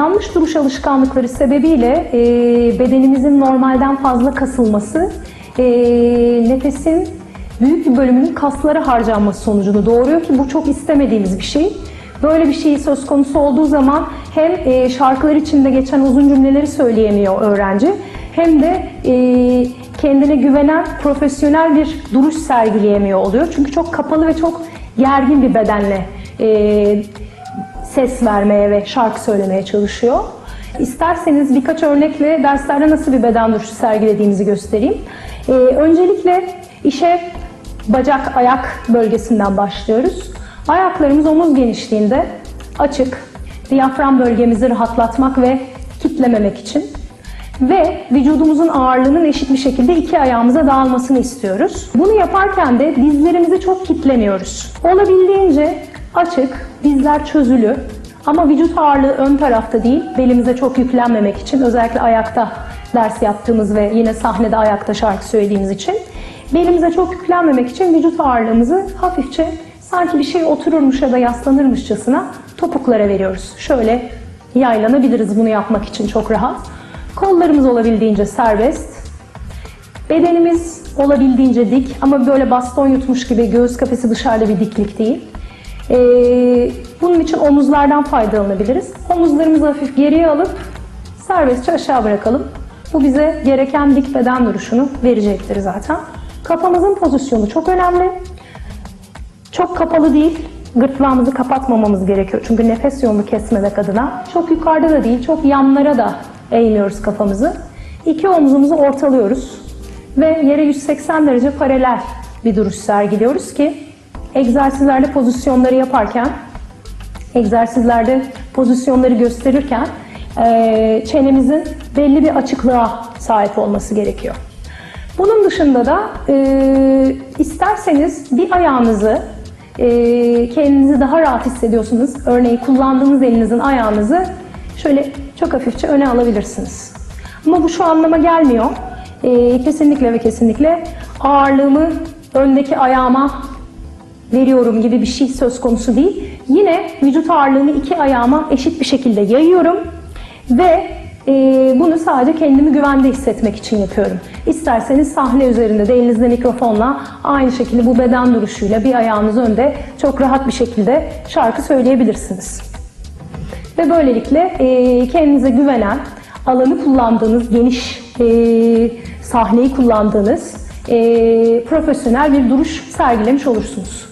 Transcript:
Yanlış duruş alışkanlıkları sebebiyle e, bedenimizin normalden fazla kasılması, e, nefesin büyük bir bölümünün kaslara harcanması sonucunu doğuruyor ki bu çok istemediğimiz bir şey. Böyle bir şey söz konusu olduğu zaman hem e, şarkılar içinde geçen uzun cümleleri söyleyemiyor öğrenci hem de e, kendine güvenen profesyonel bir duruş sergileyemiyor oluyor. Çünkü çok kapalı ve çok gergin bir bedenle e, ses vermeye ve şarkı söylemeye çalışıyor. İsterseniz birkaç örnekle derslerde nasıl bir beden duruşu sergilediğimizi göstereyim. Ee, öncelikle işe bacak ayak bölgesinden başlıyoruz. Ayaklarımız omuz genişliğinde açık, diyafram bölgemizi rahatlatmak ve kitlememek için ve vücudumuzun ağırlığının eşit bir şekilde iki ayağımıza dağılmasını istiyoruz. Bunu yaparken de dizlerimizi çok kitlemiyoruz. Olabildiğince açık, dizler çözülü ama vücut ağırlığı ön tarafta değil, belimize çok yüklenmemek için özellikle ayakta ders yaptığımız ve yine sahnede ayakta şarkı söylediğimiz için belimize çok yüklenmemek için vücut ağırlığımızı hafifçe sanki bir şey otururmuş ya da yaslanırmışçasına topuklara veriyoruz. Şöyle yaylanabiliriz bunu yapmak için çok rahat. Kollarımız olabildiğince serbest. Bedenimiz olabildiğince dik ama böyle baston yutmuş gibi göğüs kafesi dışarıda bir diklik değil. Ee, bunun için omuzlardan faydalanabiliriz. Omuzlarımızı hafif geriye alıp serbestçe aşağı bırakalım. Bu bize gereken dik beden duruşunu verecektir zaten. Kafamızın pozisyonu çok önemli. Çok kapalı değil, gırtlağımızı kapatmamamız gerekiyor. Çünkü nefes yolunu kesmemek adına. Çok yukarıda da değil, çok yanlara da eğmiyoruz kafamızı. İki omzumuzu ortalıyoruz ve yere 180 derece paralel bir duruş sergiliyoruz ki egzersizlerde pozisyonları yaparken, egzersizlerde pozisyonları gösterirken eee, çenemizin belli bir açıklığa sahip olması gerekiyor. Bunun dışında da e, isterseniz bir ayağınızı e, kendinizi daha rahat hissediyorsunuz. Örneğin kullandığınız elinizin ayağınızı şöyle çok hafifçe öne alabilirsiniz. Ama bu şu anlama gelmiyor. E, kesinlikle ve kesinlikle ağırlığımı öndeki ayağıma veriyorum gibi bir şey söz konusu değil. Yine vücut ağırlığımı iki ayağıma eşit bir şekilde yayıyorum ve e, bunu sadece kendimi güvende hissetmek için yapıyorum. İsterseniz sahne üzerinde de elinizde mikrofonla aynı şekilde bu beden duruşuyla bir ayağınız önde çok rahat bir şekilde şarkı söyleyebilirsiniz. Ve böylelikle e, kendinize güvenen, alanı kullandığınız, geniş e, sahneyi kullandığınız e, profesyonel bir duruş sergilemiş olursunuz.